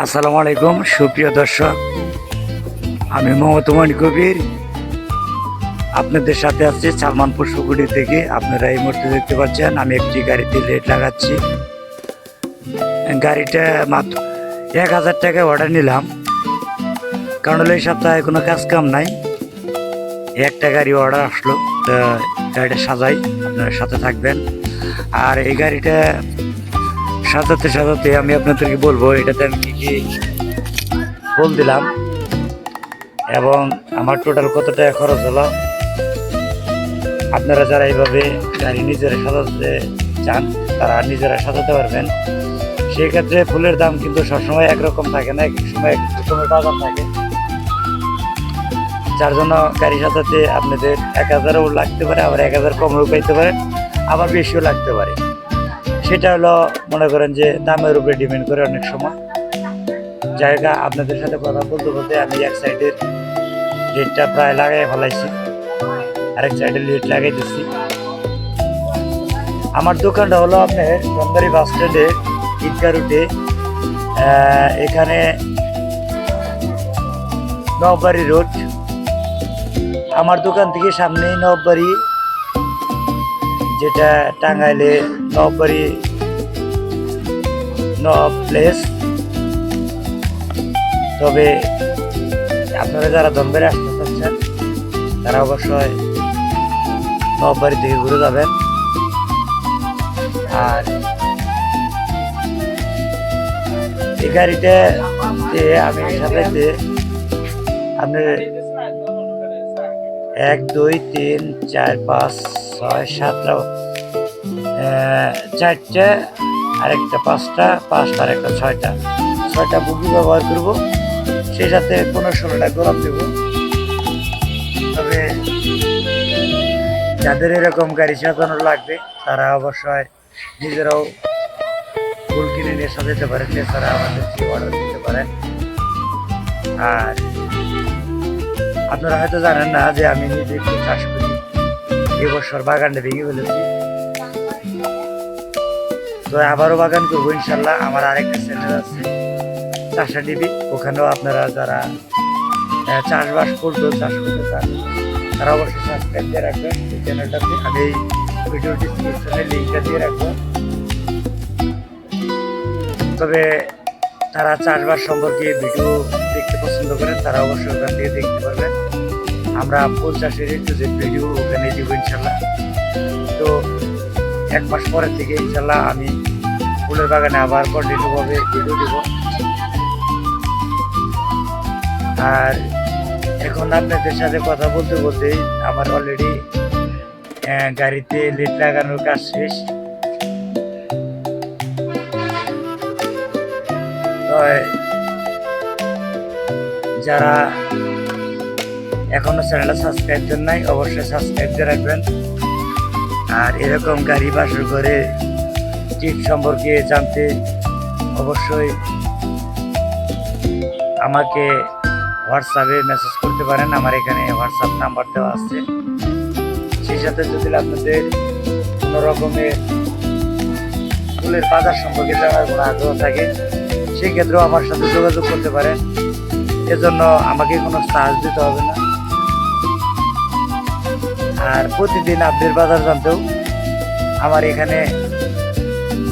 আসসালামু আলাইকুম, সুপ্রিয় দর্শক। আমি মমতমণি কবির। আপনাদের সাথে আছি সালমানপুর সুগুড়ি থেকে। আপনারা এই মুহূর্তে দেখতে পাচ্ছেন, আমি একটি গাড়িতে রেট লাগাচ্ছি। গাড়িটা মাত্র এক হাজার টাকা অর্ডার নিলাম। কারণ এই সপ্তাহে কোনো কাজ কাম নাই। একটা গাড়ি অর্ডার আসলো গাড়িটা সাজাই, আপনারা সাথে থাকবেন। আর এই গাড়িটা সাজাতে সাজাতে আমি আপনাদেরকে বলব, এটাতে আমি কি ফুল দিলাম এবং আমার টোটাল কত টাকা খরচ হলো, আপনারা যারা এইভাবে গাড়ি নিজেরা সাজাতে চান, তারা নিজেরা সাজাতে পারবেন। সেক্ষেত্রে ফুলের দাম কিন্তু সবসময় একরকম থাকে না, এক এক সময় এক রকমের বাজার থাকে। যার জন্য গাড়ি সাজাতে আপনাদের এক হাজারও লাগতে পারে, আবার এক হাজার কমও পাইতে পারে, আবার বেশিও লাগতে পারে। সেটা হলো মনে করেন যে দামের উপরে ডিপেন্ড করে অনেক সময়। জায়গা আপনাদের সাথে কথা বলতে বলতে আমি এক সাইডের লেটটা প্রায় লাগাই ফেলাইছি। আরেক সাইডের লেট লাগাই দিচ্ছি আমার দোকানটা হলো আপনার ধনবাড়ি বাস স্ট্যান্ডে ঈদগা রুটে এখানে নববাড়ি রোড আমার দোকান থেকে সামনেই নববাড়ি যেটা টাঙ্গাইলে নববাড়ি নব প্লেস। তবে আপনারা যারা ধনবাড়ি আসতে চাচ্ছেন, তারা অবশ্যই নববাড়ি থেকে ঘুরে যাবেন। আর এই গাড়িটা তে আমি সাথে আপনি এক, দুই, তিন, চার, পাঁচ, ছয়, সাতটা। চারটে, আরেকটা পাঁচটা পাঁচটা, আরেকটা ছয়টা। ছয়টা বুকি ব্যবহার করব। সেই সাথে পনেরো ষোলোটা গোলাপ দেব। তবে যাদের এরকম গাড়ি সাজানো লাগবে, তারা অবশ্যই নিজেরাও ফুল কিনে নিয়ে সাজাতে পারেন এছাড়া আমাদেরকে অর্ডার দিতে পারেন আর আপনারা হয়তো জানেন না যে আমি নিজে একটু চাষ করি। এবছর বাগানটা ভেঙে ফেলেছি। তো আবারও বাগান করব ইনশাল্লাহ। আমার আরেকটা চ্যানেল আছে, চাষা টিভি। ওখানেও আপনারা যারা চাষবাস করতো, চাষ করতে চান, তারা অবশ্যই সাবস্ক্রাইব দিয়ে রাখবেন। এই চ্যানেলটাতে আমি এই ভিডিও ডিসক্রিপশনে লিঙ্কটা দিয়ে রাখব। তবে তারা চাষবাস সম্পর্কে ভিডিও দেখতে পছন্দ করেন তারা অবশ্যই ওখান থেকে দেখতে পারবেন আমরা ফুল চাষের একটু যে ভিডিও ওখানে দিব ইনশাল্লাহ। তো এক মাস পরের থেকে ইনশাল্লাহ আমি ফুলের বাগানে আবার কন্টিনিউভাবে ভিডিও দিব। আর এখন আপনাদের সাথে কথা বলতে বলতেই আমার অলরেডি গাড়িতে লিট লাগানোর কাজ শেষ। তো যারা এখনও চ্যানেলটা সাবস্ক্রাইব করেন নাই, অবশ্যই সাবস্ক্রাইব দিয়ে রাখবেন। আর এরকম গাড়ি বাসর করে টিপ সম্পর্কে জানতে অবশ্যই আমাকে হোয়াটসঅ্যাপে মেসেজ করতে পারেন। আমার এখানে হোয়াটসঅ্যাপ নাম্বার দেওয়া আছে। সেই সাথে যদি আপনাদের কোনো রকমের ফুলের বাজার সম্পর্কে জানার কোনো আগ্রহ থাকে সেই ক্ষেত্রেও আমার সাথে যোগাযোগ করতে পারেন। এজন্য আমাকে কোনো চার্জ দিতে হবে না। আর প্রতিদিন আপডেট বাজার জানতেও আমার এখানে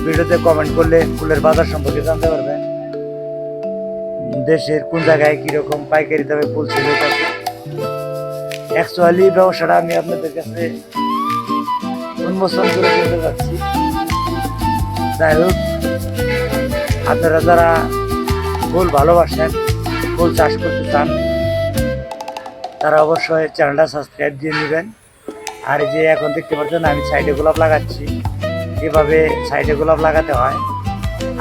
ভিডিওতে কমেন্ট করলে ফুলের বাজার সম্পর্কে জানতে পারবেন। দেশের কোন জায়গায় কীরকম পাইকারি দামে ফুল ছিল অ্যাকচুয়ালি ব্যবসাটা আমি আপনাদের কাছে উন্মোচন করে দিতে যাচ্ছি। যাই হোক আপনারা যারা ফুল ভালোবাসেন, ফুল চাষ করতে চান, তারা অবশ্যই চ্যানেলটা সাবস্ক্রাইব দিয়ে নেবেন। আর যে এখন দেখতে পাচ্ছেন, আমি সাইডে গোলাপ লাগাচ্ছি। এভাবে সাইডে গোলাপ লাগাতে হয়।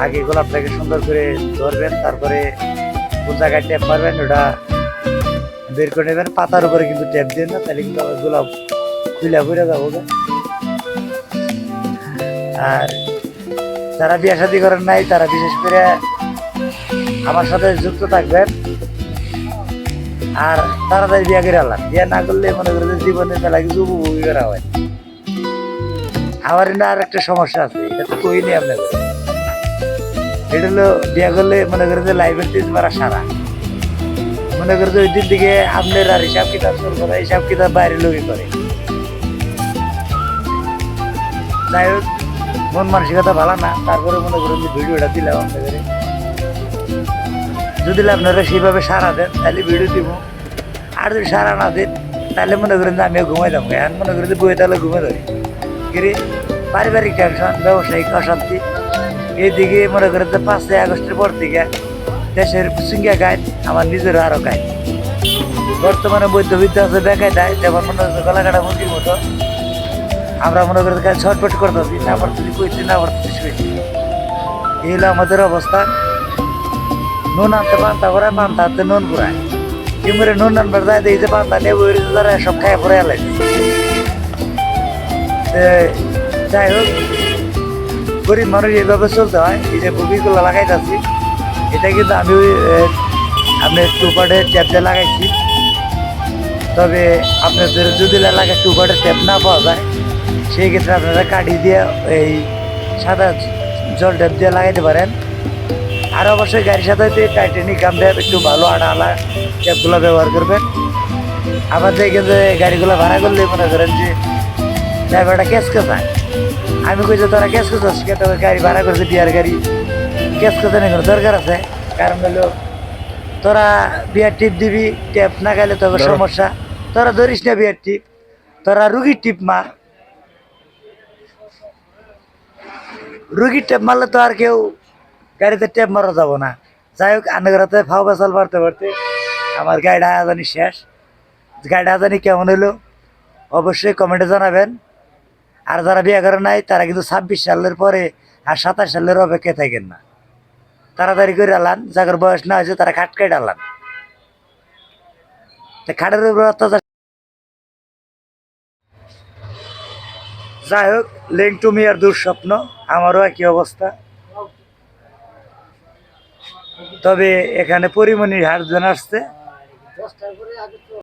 আগে গোলাপটাকে সুন্দর করে ধরবেন, তারপরে কোন জায়গায় ট্যাপ মারবেন, ওটা বের করে নেবেন। পাতার উপরে কিন্তু ট্যাপ দেন না, তাহলে কিন্তু গোলাপ খুলে ঘুরে যাব। আর যারা বিয়ে শাদি করেন নাই, তারা বিশেষ করে আমার সাথে যুক্ত থাকবেন। আর তাড়াতাড়ি বিয়ে করে আলাম। বিয়ে না করলে মনে করে জীবনে মেলা কিছু উপভোগী করা হয় আমার না আর একটা সমস্যা আছে, এটা তো কই নেই আপনাদের? এটা হলো বিয়া করলে মনে করে যে লাইফের তিন মারা সারা। মনে করে যে ওই দিন থেকে আপনার আর হিসাব কিতাব শুরু করে হিসাব কিতাব বাইরে লোকই করে। যাই হোক মন মানসিকতা ভালো না, তারপরে মনে করেন যে ভিডিওটা দিলাম আপনাদের। যদি আপনারা সেইভাবে সারা দেন, তাহলে ভিডিও দিব। আর যদি সারা না দেন, তাহলে মনে করেন যে আমিও ঘুমাই যাব। এখন মনে করেন যে বইয়ে তাহলে ঘুমে ধরি। কিরে পারিবারিক টেনশন, ব্যবসায়িক অশান্তি। এইদিকে মনে করেন যে পাঁচই আগস্টের পর থেকে দেশের সিঙ্গা গাইড আমার নিজের আরও গাইড বর্তমানে বৈদ্যবিদ্যা আছে দেখায় দেয় যেমন মনে হচ্ছে গলাকাটা মুরগির মতো। আমরা মনে করি ছটপট করতেছি না পারতেছি কইছি না পারতেছি এই হলো আমাদের অবস্থা। নুন আনতে পান্তা করে পান্তা আনতে নুন পুরায় কি মরে নুন আনবার যায় এই পান্তা নিয়ে বই সব খায়, পরে এলাই যাই হোক, গরিব মানুষ এইভাবে চলতে হয়, এই যে বুবিগুলো লাগাইতেছি, এটা কিন্তু আমি আপনি টুপাটের ট্যাপ দিয়ে লাগাইছি। তবে আপনাদের যদি এলাকায় টুপাটের ট্যাপ না পাওয়া যায় সেই ক্ষেত্রে আপনারা কাঠি দিয়ে এই সাদা জল ট্যাপ দিয়ে লাগাইতে পারেন। আর অবশ্যই গাড়ির সাথে টাইটানিক গাম ট্যাপ একটু ভালো আড়া আলা ট্যাপগুলো ব্যবহার করবেন। আবার দেখেন যে গাড়িগুলো ভাড়া করলে মনে করেন যে ড্রাইভারটা ক্যাশ কেসায় আমি কই যে তোরা ক্যাশ কেসাস তবে গাড়ি ভাড়া করছে বিয়ার গাড়ি। ক্যাশ কেসানো কোনো দরকার আছে? কারণ হলো তোরা বিয়ার টিপ দিবি ট্যাপ না গেলে তবে ধরো। সমস্যা। তোরা ধরিস না বিয়ার টিপ। তোরা রুগীর টিপ মার। রুগীর টেপ মারলে তো আর কেউ গাড়িতে টেপ মারা যাব না। যাই হোক, আনগরাতে ফাও বেসাল পারতে পারতে আমার গাড়িটা আজানি শেষ। গাড়িটা আজানি কেমন হলো অবশ্যই কমেন্টে জানাবেন। আর যারা বিয়ে করে নাই, তারা কিন্তু ছাব্বিশ সালের পরে আর সাতাশ সালের অপেক্ষায় থাকেন না। তাড়াতাড়ি করে আলান, যাদের বয়স না হয়েছে, তারা খাট কেটে আলান। তা খাটের উপর অত্যাচার যাই হোক লেংটু মিয়ার দুঃস্বপ্ন আমারও একই অবস্থা। তবে এখানে পরিমণির হাট জন আসছে।